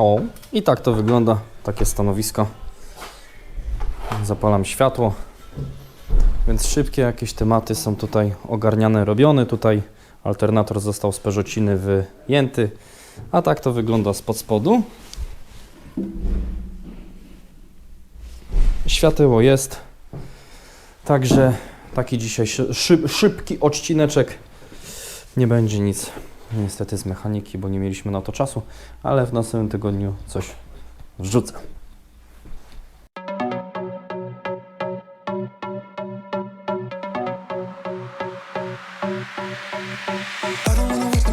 O, i tak to wygląda, takie stanowisko. Zapalam światło. Więc szybkie jakieś tematy są tutaj ogarniane, robione. Tutaj alternator został z Peugeotciny wyjęty. A tak to wygląda spod spodu. Świateło jest. Także taki dzisiaj szy- szyb, szybki odcineczek. Nie będzie nic niestety z mechaniki, bo nie mieliśmy na to czasu, ale w następnym tygodniu coś wrzucę. I don't wanna waste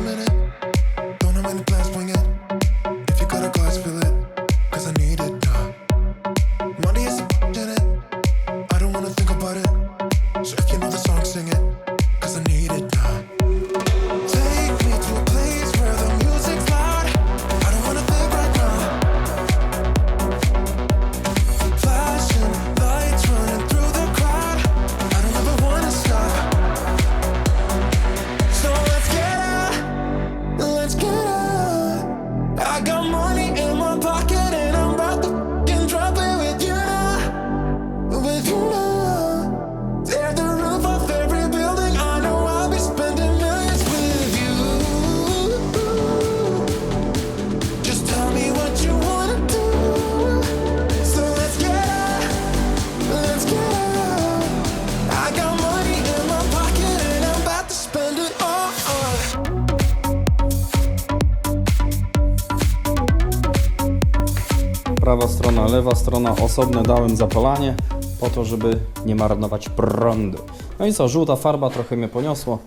Prawa strona, lewa strona, osobne dałem zapalanie po to, żeby nie marnować prądu. No i co, żółta farba trochę mnie poniosło,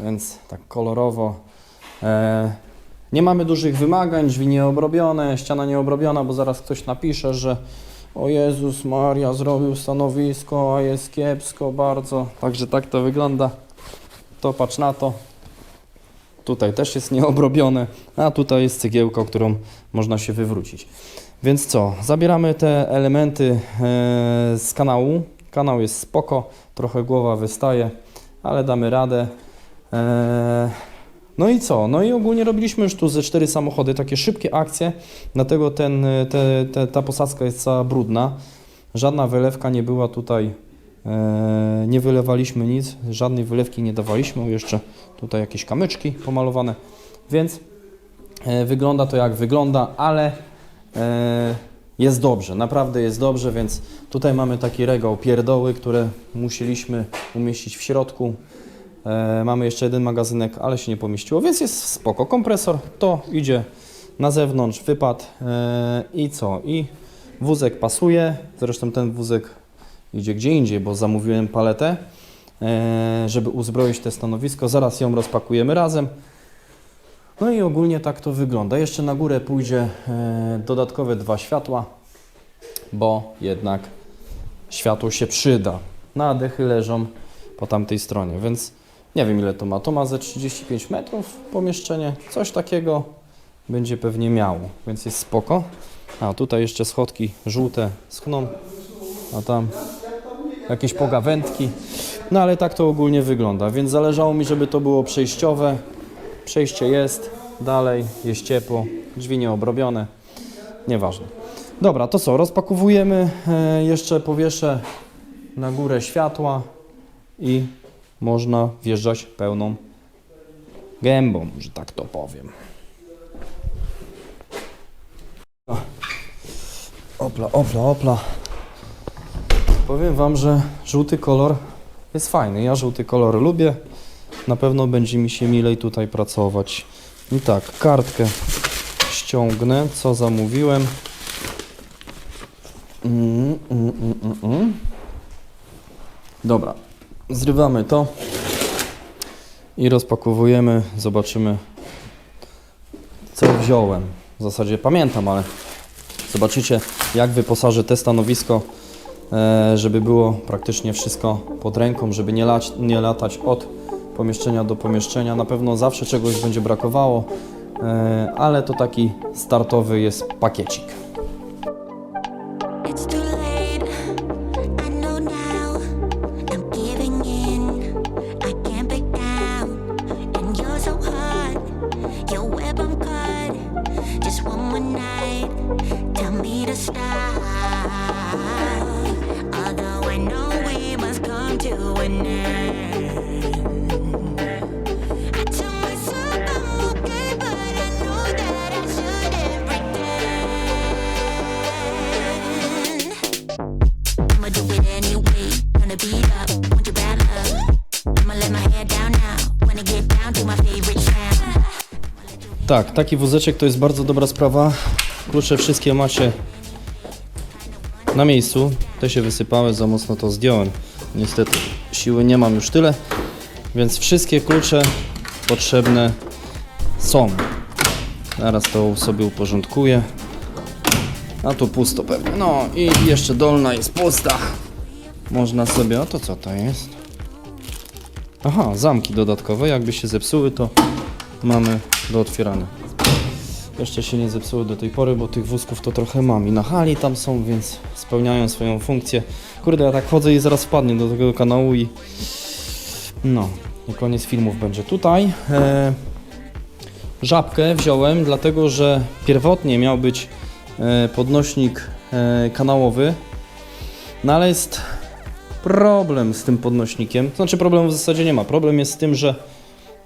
więc tak kolorowo. E, nie mamy dużych wymagań, drzwi nieobrobione, ściana nieobrobiona, bo zaraz ktoś napisze, że o Jezus Maria zrobił stanowisko, a jest kiepsko bardzo. Także tak to wygląda. To patrz na to. Tutaj też jest nieobrobione, a tutaj jest cegiełka, którą można się wywrócić. Więc co, zabieramy te elementy e, z kanału. Kanał jest spoko, trochę głowa wystaje, ale damy radę. E, no i co? No i ogólnie robiliśmy już tu ze cztery samochody, takie szybkie akcje, dlatego ten, e, te, te, ta posadzka jest cała brudna. Żadna wylewka nie była tutaj, nie wylewaliśmy nic, żadnej wylewki nie dawaliśmy, jeszcze tutaj jakieś kamyczki pomalowane, więc wygląda to jak wygląda, ale jest dobrze, naprawdę jest dobrze, więc tutaj mamy taki regał pierdoły, które musieliśmy umieścić w środku. E, mamy jeszcze jeden magazynek, ale się nie pomieściło, więc jest spoko. Kompresor to idzie na zewnątrz, wypad e, i co? I wózek pasuje, zresztą ten wózek idzie gdzie indziej, bo zamówiłem paletę, e, żeby uzbroić te stanowisko. Zaraz ją rozpakujemy razem. No i ogólnie tak to wygląda. Jeszcze na górę pójdzie e, dodatkowe dwa światła, bo jednak światło się przyda. Na dechy leżą po tamtej stronie, więc nie wiem ile to ma. To ma ze 35 metrów pomieszczenie, coś takiego będzie pewnie miało, więc jest spoko. A tutaj jeszcze schodki żółte schną, a tam jakieś pogawędki. No ale tak to ogólnie wygląda, więc zależało mi, żeby to było przejściowe. Przejście jest, dalej jest ciepło, drzwi nieobrobione, nieważne. Dobra, to co, rozpakowujemy, e, jeszcze powieszę na górę światła i można wjeżdżać pełną gębą, że tak to powiem. Opla, opla, opla. Powiem Wam, że żółty kolor jest fajny. Ja żółty kolor lubię. Na pewno będzie mi się milej tutaj pracować. I tak, kartkę ściągnę, co zamówiłem. Mm, mm, mm, mm, mm. Dobra, zrywamy to i rozpakowujemy. Zobaczymy, co wziąłem. W zasadzie pamiętam, ale zobaczycie, jak wyposażę te stanowisko, e, żeby było praktycznie wszystko pod ręką, żeby nie, lać, nie latać od pomieszczenia do pomieszczenia. Na pewno zawsze czegoś będzie brakowało, e, ale to taki startowy jest pakiecik. Although I know we must come to an end. Beat up, want your bad luck. I'ma let my down now. Wanna get down to my favorite sound. Tak, taki wózeczek to jest bardzo dobra sprawa. Klucze wszystkie macie na miejscu. Te się wysypały, za mocno to zdjąłem. Niestety siły nie mam już tyle, więc wszystkie klucze potrzebne są. Zaraz to sobie uporządkuję. A tu pusto pewnie. No i jeszcze dolna jest pusta. Można sobie, a to co to jest? Aha, zamki dodatkowe. Jakby się zepsuły, to mamy do otwierania. Jeszcze się nie zepsuły do tej pory, bo tych wózków to trochę mam i na hali tam są, więc spełniają swoją funkcję. Kurde, ja tak chodzę i zaraz wpadnę do tego kanału i no, i koniec filmów będzie tutaj. E, żabkę wziąłem, dlatego że pierwotnie miał być e, podnośnik e, kanałowy, no ale jest problem z tym podnośnikiem. Znaczy problemu w zasadzie nie ma. Problem jest z tym, że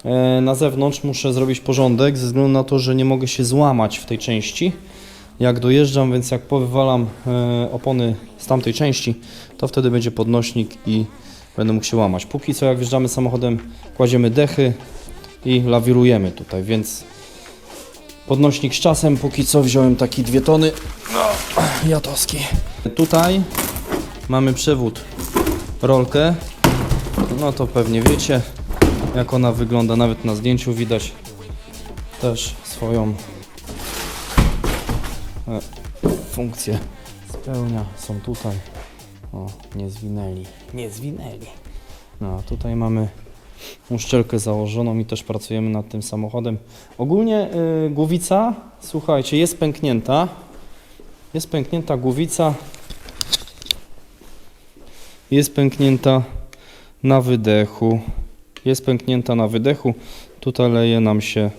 E, Na zewnątrz muszę zrobić porządek ze względu na to, że nie mogę się złamać w tej części. Jak dojeżdżam, więc jak powywalam e, opony z tamtej części, to wtedy będzie podnośnik i będę mógł się łamać. Póki co jak wjeżdżamy samochodem, kładziemy dechy i lawirujemy tutaj, więc podnośnik z czasem, póki co wziąłem taki dwie tony no, jatowski. Tutaj mamy przewód rolkę, no to pewnie wiecie jak ona wygląda, nawet na zdjęciu widać też swoją e, funkcję. Spełnia, są tutaj. O, nie zwinęli, nie zwinęli. No, tutaj mamy uszczelkę założoną i też pracujemy nad tym samochodem. Ogólnie y, głowica, słuchajcie, jest pęknięta. Jest pęknięta głowica jest pęknięta na wydechu jest pęknięta na wydechu. Tutaj leje nam się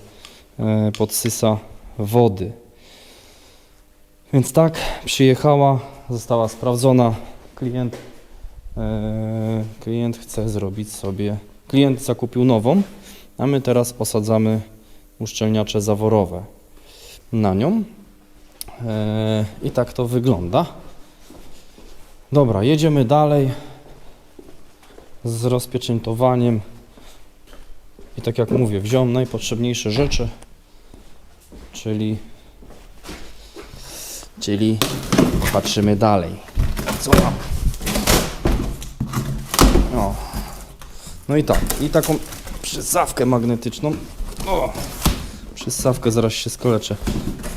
e, podsysa wody. Więc tak, przyjechała, została sprawdzona. Klient, e, klient chce zrobić sobie, klient zakupił nową, a my teraz osadzamy uszczelniacze zaworowe na nią. E, I tak to wygląda. Dobra, jedziemy dalej z rozpieczętowaniem. I tak jak mówię, wziąłem najpotrzebniejsze rzeczy, czyli, czyli patrzymy dalej. Co mam? O. No i tak, i taką przysawkę magnetyczną. O. Zaraz się skoleczę.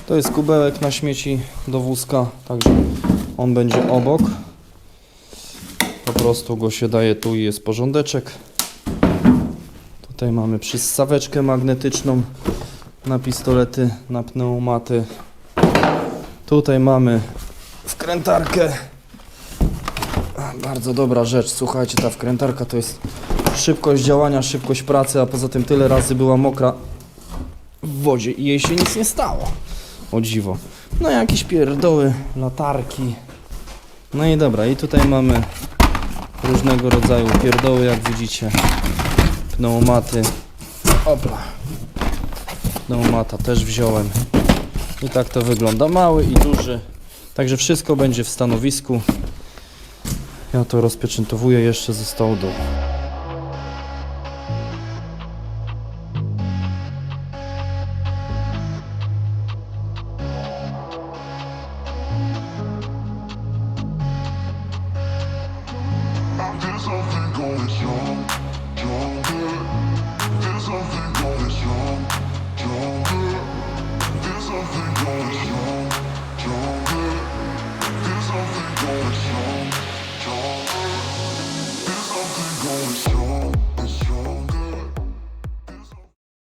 To jest kubełek na śmieci do wózka, także on będzie obok. Prostu go się daje tu i jest porządeczek. Tutaj mamy przystaweczkę magnetyczną na pistolety, na pneumaty. Tutaj mamy wkrętarkę. Bardzo dobra rzecz, słuchajcie, ta wkrętarka to jest szybkość działania, szybkość pracy, a poza tym tyle razy była mokra w wodzie i jej się nic nie stało. O dziwo. No jakieś pierdoły, latarki. No i dobra, i tutaj mamy różnego rodzaju pierdoły, jak widzicie pneumaty. Opla. Pneumata też wziąłem. I tak to wygląda. Mały i duży. Także wszystko będzie w stanowisku. Ja to rozpieczętowuję jeszcze ze stołu